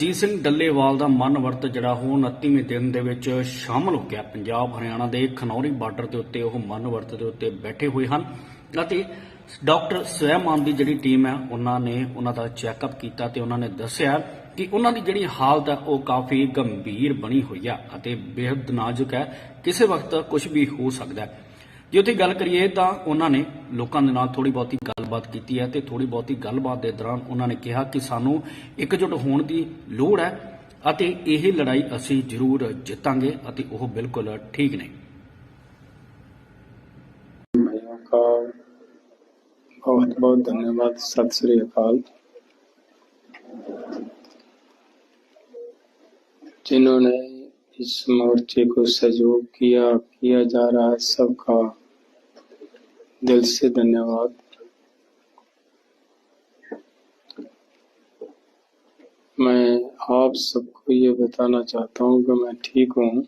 ਜੀਤ ਸਿੰਘ ਡੱਲੇਵਾਲ ਦਾ ਮਨ ਵਰਤ ਜਿਹੜਾ ਉਹ 29ਵੇਂ ਦਿਨ ਦੇ ਵਿੱਚ ਸ਼ਾਮਲ ਹੋ ਗਿਆ। ਪੰਜਾਬ, ਹਰਿਆਣਾ ਦੇ ਖਨੌਰੀ ਬਾਰਡਰ ਦੇ ਉੱਤੇ ਉਹ ਮਨ ਵਰਤ ਦੇ ਉੱਤੇ ਬੈਠੇ ਹੋਏ ਹਨ ਅਤੇ ਡਾਕਟਰ ਸਵੈਮਾਨ ਦੀ ਜਿਹੜੀ ਟੀਮ ਹੈ, ਉਹਨਾਂ ਨੇ ਉਹਨਾਂ ਦਾ ਚੈੱਕਅਪ ਕੀਤਾ ਤੇ ਉਹਨਾਂ ਨੇ ਦੱਸਿਆ ਕਿ ਉਹਨਾਂ ਦੀ ਜਿਹੜੀ ਹਾਲਤ ਹੈ, ਉਹ ਕਾਫੀ ਗੰਭੀਰ ਬਣੀ ਹੋਈ ਆ ਅਤੇ ਬੇहद ਨਾਜ਼ੁਕ ਹੈ। ਕਿਸੇ ਵਕਤ ਕੁਝ ਵੀ ਹੋ ਸਕਦਾ ਹੈ। ਜੇ ਉੱਥੇ ਗੱਲ ਕਰੀਏ ਤਾਂ ਉਹਨਾਂ ਨੇ ਲੋਕਾਂ ਦੇ ਨਾਲ ਥੋੜੀ ਬਹੁਤੀ ਗੱਲਬਾਤ ਕੀਤੀ ਹੈ ਤੇ ਥੋੜੀ ਬਹੁਤੀ ਗੱਲਬਾਤ ਦੇ ਦੌਰਾਨ ਉਹਨਾਂ ਨੇ ਕਿਹਾ ਕਿ ਸਾਨੂੰ ਇਕਜੁੱਟ ਹੋਣ ਦੀ ਲੋੜ ਹੈ ਅਤੇ ਇਹ ਲੜਾਈ ਅਸੀਂ ਜ਼ਰੂਰ ਜਿੱਤਾਂਗੇ ਅਤੇ ਉਹ ਬਿਲਕੁਲ ਠੀਕ ਨੇ भाइयों का बहुत बहुत धन्यवाद सत श्री अकाल जिन्होंने इस मोर्चे को सहयोग किया किया जा रहा है सबका दिल से धन्यवाद। मैं आप सबको ये बताना चाहता हूँ कि मैं ठीक हूँ।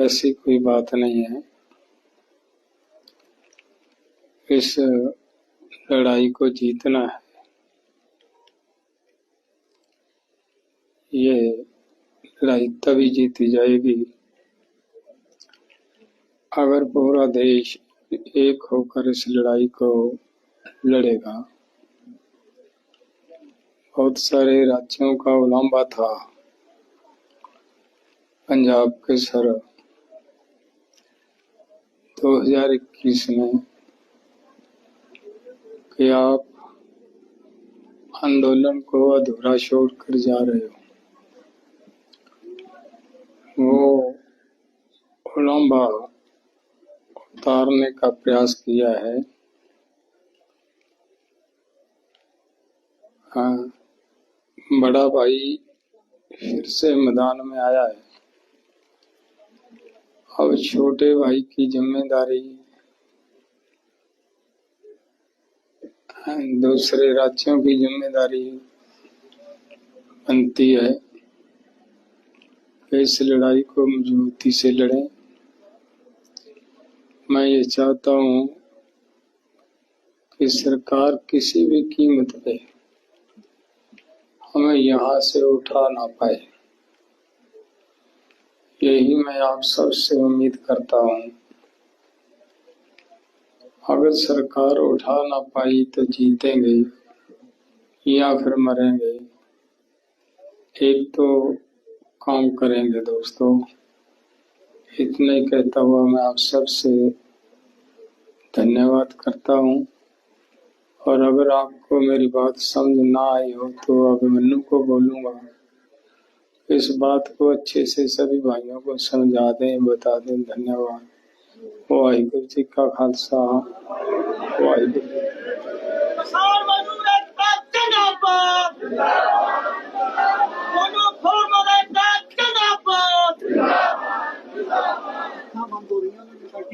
ऐसी कोई बात नहीं है। इस लड़ाई को जीतना है। ये लड़ाई तभी जीती जाएगी अगर पूरा देश एक होकर इस लड़ाई को लड़ेगा। बहुत सारे राज्यों का उलंबा था। पंजाब के सर 2021 में कि आप आंदोलन को अधूरा छोड़कर जा रहे हो। वो उलंबा उतारने का प्रयास किया है। हाँ, बड़ा भाई फिर से मैदान में आया है। अब छोटे भाई की ज़िम्मेदारी दूसरे राज्यों की ज़िम्मेदारी बनती है। इस लड़ाई को मजबूती से लड़ें। मैं ये चाहता हूँ कि सरकार किसी भी कीमत पे हमें यहाँ से उठा ना पाए। यही मैं आप सबसे उम्मीद करता हूँ। अगर सरकार उठा ना पाई तो जीतेंगे या फिर मरेंगे। एक तो काम करेंगे दोस्तों। इतने कहता हुआ मैं आप सबसे धन्यवाद करता हूँ। और अगर आपको मेरी बात समझ ना आई हो तो अभिमन्यु को बोलूँगा। इस बात को अच्छे से सभी भाइयों को समझा दें, बता दें, धन्यवाद। वाहिगुरु जी का खालसा। वाहिगुरु।